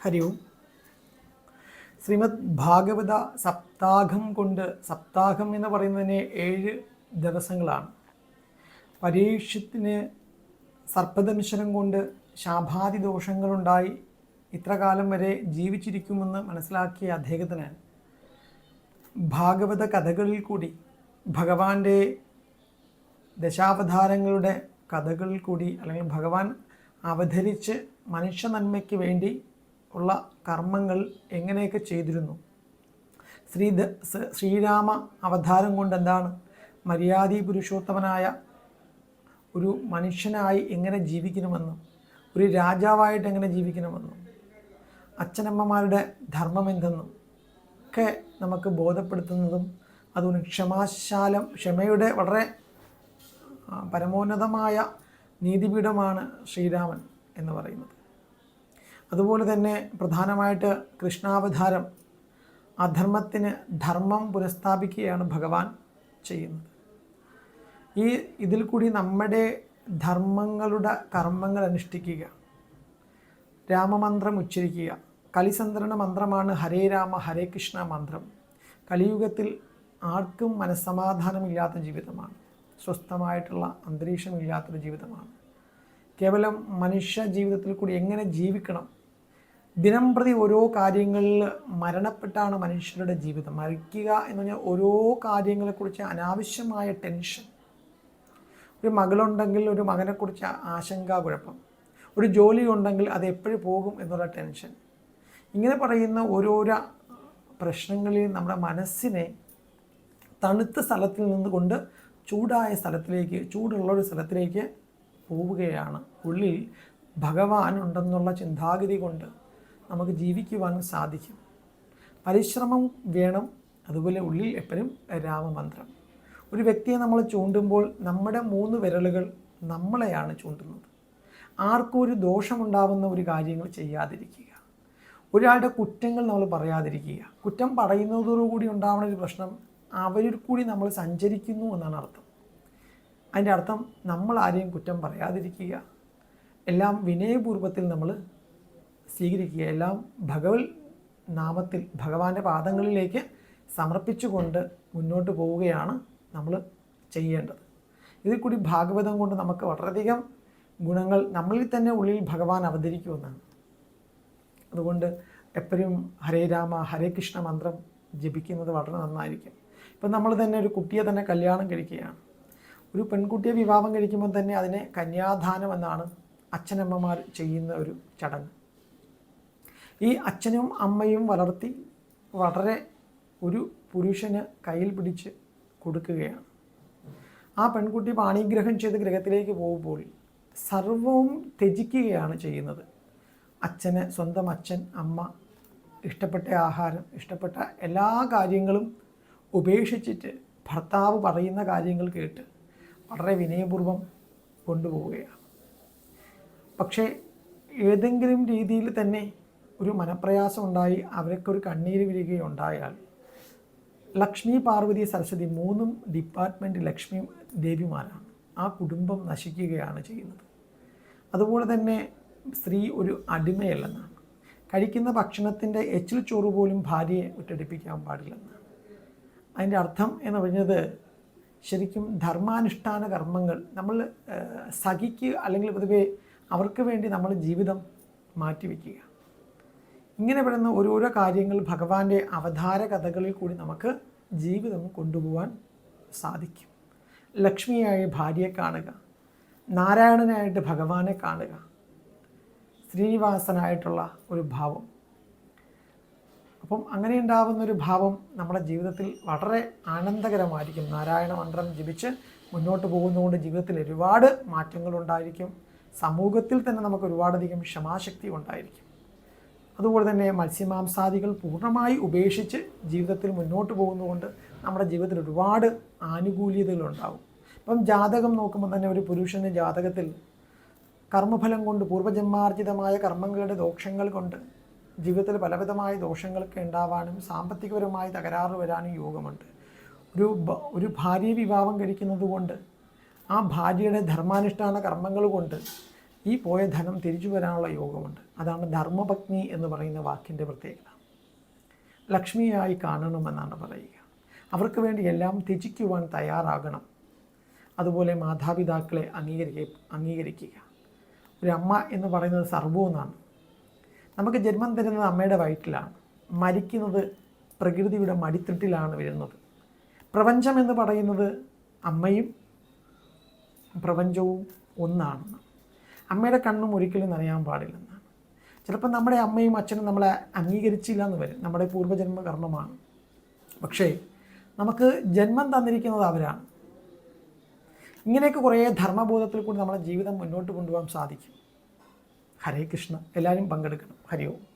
ഹരി ഓം ശ്രീമദ് ഭാഗവത സപ്താഹം കൊണ്ട് സപ്താഹം എന്ന് പറയുന്നതിന് ഏഴ് ദിവസങ്ങളാണ്. പരീക്ഷത്തിന് സർപ്പദംശനം കൊണ്ട് ശാഭാതി ദോഷങ്ങളുണ്ടായി ഇത്ര കാലം വരെ ജീവിച്ചിരിക്കുമെന്ന് മനസ്സിലാക്കിയ അദ്ദേഹത്തിന് ഭാഗവത കഥകളിൽ കൂടി ഭഗവാന്റെ ദശാവതാരങ്ങളുടെ കഥകളിൽ കൂടി അല്ലെങ്കിൽ ഭഗവാൻ അവതരിച്ച് മനുഷ്യ നന്മയ്ക്ക് വേണ്ടി ഉള്ള കർമ്മങ്ങൾ എങ്ങനെയൊക്കെ ചെയ്തിരുന്നു? ശ്രീ ശ്രീരാമ അവതാരം കൊണ്ട് എന്താണ് മര്യാദി പുരുഷോത്തമനായ ഒരു മനുഷ്യനായി എങ്ങനെ ജീവിക്കണമെന്നും ഒരു രാജാവായിട്ട് എങ്ങനെ ജീവിക്കണമെന്നും അച്ഛനമ്മമാരുടെ ധർമ്മം എന്തെന്നും ഒക്കെ നമുക്ക് ബോധപ്പെടുത്തുന്നതും അതുകൊണ്ട് ക്ഷമാശാലം ക്ഷമയുടെ വളരെ പരമോന്നതമായ നീതിപീഠമാണ് ശ്രീരാമൻ എന്ന് പറയുന്നത്. അതുപോലെ തന്നെ പ്രധാനമായിട്ട് കൃഷ്ണാവതാരം അധർമ്മത്തിന് ധർമ്മം പുനഃസ്ഥാപിക്കുകയാണ് ഭഗവാൻ ചെയ്യുന്നത്. ഈ ഇതിൽ കൂടി നമ്മുടെ ധർമ്മങ്ങളുടെ കർമ്മങ്ങൾ അനുഷ്ഠിക്കുക രാമമന്ത്രം ഉച്ചരിക്കുക കലിസന്ദ്രണ മന്ത്രമാണ് ഹരേ രാമ ഹരേ കൃഷ്ണ മന്ത്രം. കലിയുഗത്തിൽ ആർക്കും മനസ്സമാധാനമില്ലാത്ത ജീവിതമാണ് സ്വസ്ഥമായിട്ടുള്ള അന്തരീക്ഷമില്ലാത്തൊരു ജീവിതമാണ്. കേവലം മനുഷ്യ ജീവിതത്തിൽ കൂടി എങ്ങനെ ജീവിക്കണം ദിനം പ്രതി ഓരോ കാര്യങ്ങളിൽ മരണപ്പെട്ടാണ് മനുഷ്യരുടെ ജീവിതം. മരിക്കുക എന്ന് പറഞ്ഞാൽ ഓരോ കാര്യങ്ങളെക്കുറിച്ച് അനാവശ്യമായ ടെൻഷൻ. ഒരു മകളുണ്ടെങ്കിൽ ഒരു മകനെക്കുറിച്ച് ആശങ്കാകുഴപ്പം ഒരു ജോലി ഉണ്ടെങ്കിൽ അത് എപ്പോഴും പോകും എന്നുള്ള ടെൻഷൻ. ഇങ്ങനെ പറയുന്ന ഓരോരോ പ്രശ്നങ്ങളിൽ നമ്മുടെ മനസ്സിനെ തണുത്ത സ്ഥലത്തിൽ നിന്നുകൊണ്ട് ചൂടായ സ്ഥലത്തിലേക്ക് ചൂടുള്ള ഒരു സ്ഥലത്തിലേക്ക് പോവുകയാണ്. ഉള്ളിൽ ഭഗവാൻ ഉണ്ടെന്നുള്ള ചിന്താഗതി കൊണ്ട് നമുക്ക് ജീവിക്കുവാൻ സാധിക്കും. പരിശ്രമം വേണം. അതുപോലെ ഉള്ളിൽ എപ്പോഴും രാമമന്ത്രം. ഒരു വ്യക്തിയെ നമ്മൾ ചൂണ്ടുമ്പോൾ നമ്മുടെ മൂന്ന് വിരലുകൾ നമ്മളെയാണ് ചൂണ്ടുന്നത്. ആർക്കും ഒരു ദോഷമുണ്ടാവുന്ന ഒരു കാര്യങ്ങൾ ചെയ്യാതിരിക്കുക. ഒരാളുടെ കുറ്റങ്ങൾ നമ്മൾ പറയാതിരിക്കുക. കുറ്റം പറയുന്നതോടുകൂടി ഉണ്ടാവുന്ന ഒരു പ്രശ്നം അവരിൽ കൂടി നമ്മൾ സഞ്ചരിക്കുന്നു എന്നാണ് അർത്ഥം. അതിന്റെ അർത്ഥം നമ്മൾ ആരെയും കുറ്റം പറയാതിരിക്കുക. എല്ലാം വിനയപൂർവത്തിൽ നമ്മൾ സ്വീകരിക്കുക. എല്ലാം ഭഗവത് നാമത്തിൽ ഭഗവാന്റെ പാദങ്ങളിലേക്ക് സമർപ്പിച്ചുകൊണ്ട് മുന്നോട്ട് പോവുകയാണ് നമ്മൾ ചെയ്യേണ്ടത്. ഇതിൽ കൂടി ഭാഗവതം കൊണ്ട് നമുക്ക് വളരെയധികം ഗുണങ്ങൾ നമ്മളിൽ തന്നെ ഉള്ളിൽ ഭഗവാൻ അവതരിക്കുമെന്നാണ്. അതുകൊണ്ട് എപ്പോഴും ഹരേ രാമ ഹരേ കൃഷ്ണ മന്ത്രം ജപിക്കുന്നത് വളരെ നന്നായിരിക്കും. ഇപ്പം നമ്മൾ തന്നെ ഒരു കുട്ടിയെ തന്നെ കല്യാണം കഴിക്കുകയാണ്. ഒരു പെൺകുട്ടിയെ വിവാഹം കഴിക്കുമ്പോൾ തന്നെ അതിനെ കന്യാദാനം എന്നാണ് അച്ഛനമ്മമാർ ചെയ്യുന്ന ഒരു ചടങ്ങ്. ഈ അച്ഛനും അമ്മയും വളർത്തി വളരെ ഒരു പുരുഷന് കയ്യിൽ പിടിച്ച് കൊടുക്കുകയാണ്. ആ പെൺകുട്ടി പാണിഗ്രഹം ചെയ്ത് ഗ്രഹത്തിലേക്ക് പോകുമ്പോൾ സർവവും ത്യജിക്കുകയാണ് ചെയ്യുന്നത്. അച്ഛന് സ്വന്തം അച്ഛൻ അമ്മ ഇഷ്ടപ്പെട്ട ആഹാരം ഇഷ്ടപ്പെട്ട എല്ലാ കാര്യങ്ങളും ഉപേക്ഷിച്ചിട്ട് ഭർത്താവ് പറയുന്ന കാര്യങ്ങൾ കേട്ട് വളരെ വിനയപൂർവം കൊണ്ടുപോവുകയാണ്. പക്ഷേ ഏതെങ്കിലും രീതിയിൽ തന്നെ ഒരു മനപ്രയാസം ഉണ്ടായി അവർക്കൊരു കണ്ണീര് വിരികയുണ്ടായാൽ ലക്ഷ്മി പാർവതി സരസ്വതി മൂന്നും ഡിപ്പാർട്ട്മെന്റ് ലക്ഷ്മി ദേവിമാരാണ്. ആ കുടുംബം നശിക്കുകയാണ് ചെയ്യുന്നത്. അതുപോലെ തന്നെ സ്ത്രീ ഒരു അടിമയല്ലെന്നാണ്. കഴിക്കുന്ന ഭക്ഷണത്തിന്റെ എച്ചിൽ ചോറ് പോലും ഭാര്യയെ വിട്ടടിപ്പിക്കാൻ പാടില്ലെന്നാണ്. അതിന്റെ അർത്ഥം എന്ന് പറഞ്ഞത് ശരിക്കും ധർമാനുഷ്ഠാന കർമ്മങ്ങൾ നമ്മൾ സഹിക്കുക അല്ലെങ്കിൽ പൊതുവെ അവർക്ക് വേണ്ടി നമ്മൾ ജീവിതം മാറ്റിവെക്കുക. ഇങ്ങനെ വരുന്ന ഓരോരോ കാര്യങ്ങൾ ഭഗവാന്റെ അവതാര കഥകളിൽ കൂടി നമുക്ക് ജീവിതം കൊണ്ടുപോകാൻ സാധിക്കും. ലക്ഷ്മിയായി ഭാര്യയെ കാണുക നാരായണനായിട്ട് ഭഗവാനെ കാണുക ശ്രീനിവാസനായിട്ടുള്ള ഒരു ഭാവം. അപ്പം അങ്ങനെ ഉണ്ടാകുന്ന ഒരു ഭാവം നമ്മുടെ ജീവിതത്തിൽ വളരെ ആനന്ദകരമായിരിക്കും. നാരായണ മന്ത്രം ജപിച്ച് മുന്നോട്ട് പോകുന്നതുകൊണ്ട് ജീവിതത്തിൽ ഒരുപാട് മാറ്റങ്ങളുണ്ടായിരിക്കും. സമൂഹത്തിൽ തന്നെ നമുക്ക് ഒരുപാടധികം ക്ഷമാശക്തി ഉണ്ടായിരിക്കും. അതുപോലെ തന്നെ മത്സ്യമാംസാദികൾ പൂർണമായി ഉപേക്ഷിച്ച് ജീവിതത്തിൽ മുന്നോട്ട് പോകുന്നതുകൊണ്ട് നമ്മുടെ ജീവിതത്തിൽ ഒരുപാട് ആനുകൂല്യതകളുണ്ടാവും. ഇപ്പം ജാതകം നോക്കുമ്പോൾ തന്നെ ഒരു പുരുഷന്റെ ജാതകത്തിൽ കർമ്മഫലം കൊണ്ട് പൂർവജന്മാർജിതമായ കർമ്മങ്ങളുടെ ദോഷങ്ങൾ കൊണ്ട് ജീവിതത്തിൽ പലവിധമായ ദോഷങ്ങളൊക്കെ ഉണ്ടാവാനും സാമ്പത്തികപരമായി തകരാറ് വരാനും യോഗമുണ്ട്. ഒരു ഒരു ഭാര്യ വിവാഹം കഴിക്കുന്നത് കൊണ്ട് ആ ഭാര്യയുടെ ധർമാനുഷ്ഠാന കർമ്മങ്ങൾ കൊണ്ട് ഈ പോയ ധനം തിരിച്ചു വരാനുള്ള യോഗമുണ്ട്. അതാണ് ധർമ്മപത്നി എന്ന് പറയുന്ന വാക്കിന്റെ പ്രത്യേകത. ലക്ഷ്മിയായി കാണണമെന്നാണ് പറയുക. അവർക്ക് വേണ്ടി എല്ലാം ത്യജിക്കുവാൻ തയ്യാറാകണം. അതുപോലെ മാതാപിതാക്കളെ അംഗീകരിക്ക അംഗീകരിക്കുക. ഒരു അമ്മ എന്ന് പറയുന്നത് സർവവുമെന്നാണ് നമുക്ക് ജന്മം തരുന്നത് അമ്മയുടെ വയറ്റിലാണ്. മരിക്കുന്നത് പ്രകൃതിയുടെ മടിത്തട്ടിലാണ് വരുന്നത്. പ്രപഞ്ചം എന്ന് പറയുന്നത് അമ്മയും പ്രപഞ്ചവും ഒന്നാണെന്ന്. അമ്മയുടെ കണ്ണും ഒരിക്കലും നനയാൻ പാടില്ലെന്നാണ് ചിലപ്പോൾ നമ്മുടെ അമ്മയും അച്ഛനും നമ്മളെ അംഗീകരിച്ചില്ല എന്ന് വരും. നമ്മുടെ പൂർവജന്മ കർമ്മമാണ് പക്ഷേ നമുക്ക് ജന്മം തന്നിരിക്കുന്നത് അവരാണ്. ഇങ്ങനെയൊക്കെ കുറേ ധർമ്മബോധത്തിൽ കൂടി നമ്മുടെ ജീവിതം മുന്നോട്ട് കൊണ്ടുപോകാൻ സാധിക്കും. ഹരേ കൃഷ്ണ. എല്ലാവരും പങ്കെടുക്കണം. ഹരി ഓം